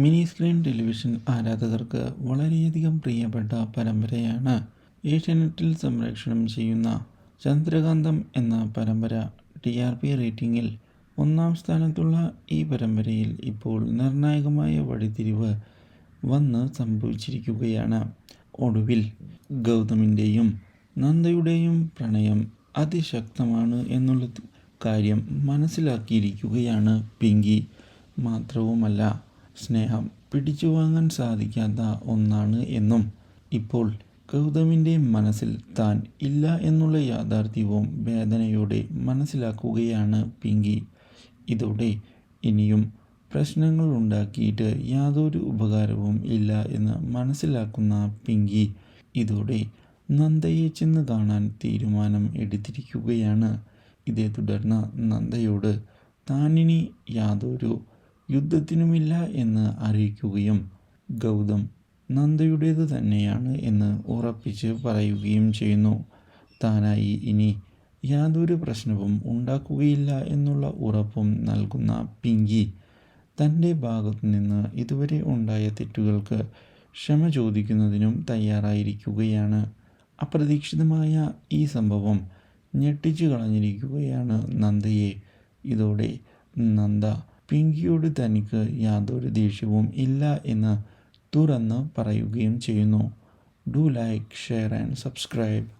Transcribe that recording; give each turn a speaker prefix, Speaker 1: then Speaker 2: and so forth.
Speaker 1: Mini screen television ആരാധകർക്ക് വളരെയധികം പ്രിയപ്പെട്ട പരമ്പരയാണ്. ഏഷ്യാനെറ്റിൽ സംപ്രേഷണം ചെയ്യുന്ന ചന്ദ്രകാന്തം എന്ന പരമ്പര ടി ആർ പി റേറ്റിംഗിൽ ഒന്നാം സ്ഥാനത്തുള്ള ഈ പരമ്പരയിൽ ഇപ്പോൾ നിർണായകമായ വഴിതിരിവ് വന്ന് സംഭവിച്ചിരിക്കുകയാണ്. ഒടുവിൽ ഗൗതമിന്റെയും നന്ദയുടെയും പ്രണയം അതിശക്തമാണ് എന്നുള്ള കാര്യം മനസ്സിലാക്കിയിരിക്കുകയാണ് പിങ്കി. മാത്രവുമല്ല സ്നേഹം പിടിച്ചു വാങ്ങാൻ സാധിക്കാത്ത ഒന്നാണ് എന്നും ഇപ്പോൾ ഗൗതമിന്റെ മനസ്സിൽ താൻ ഇല്ല എന്നുള്ള യാഥാർത്ഥ്യവും വേദനയോടെ മനസ്സിലാക്കുകയാണ് പിങ്കി. ഇതോടെ ഇനിയും പ്രശ്നങ്ങൾ ഉണ്ടാക്കിയിട്ട് യാതൊരു ഉപകാരവും ഇല്ല എന്ന് മനസ്സിലാക്കുന്ന പിങ്കി ഇതോടെ നന്ദയെ ചെന്ന് കാണാൻ തീരുമാനം എടുത്തിരിക്കുകയാണ്. ഇതേ തുടർന്ന് നന്ദയോട് താനിനി യാതൊരു യുദ്ധത്തിനുമില്ല എന്ന് അറിയിക്കുകയും ഗൗതം നന്ദയുടേത് തന്നെയാണ് എന്ന് ഉറപ്പിച്ച് പറയുകയും ചെയ്യുന്നു. താനായി ഇനി യാതൊരു പ്രശ്നവും ഉണ്ടാക്കുകയില്ല എന്നുള്ള ഉറപ്പും നൽകുന്ന പിങ്കി തന്റെ ഭാഗത്തു നിന്ന് ഇതുവരെ ഉണ്ടായ തെറ്റുകൾക്ക് ക്ഷമ ചോദിക്കുന്നതിനും തയ്യാറായിരിക്കുകയാണ്. അപ്രതീക്ഷിതമായ ഈ സംഭവം ഞെട്ടിച്ചു കളഞ്ഞിരിക്കുകയാണ് നന്ദയെ. ഇതോടെ നന്ദ പിങ്കിയോട് തനിക്ക് യാതൊരു ദേഷ്യവും ഇല്ല എന്ന് തുറന്ന് പറയുകയും ചെയ്യുന്നു. Do like share and subscribe.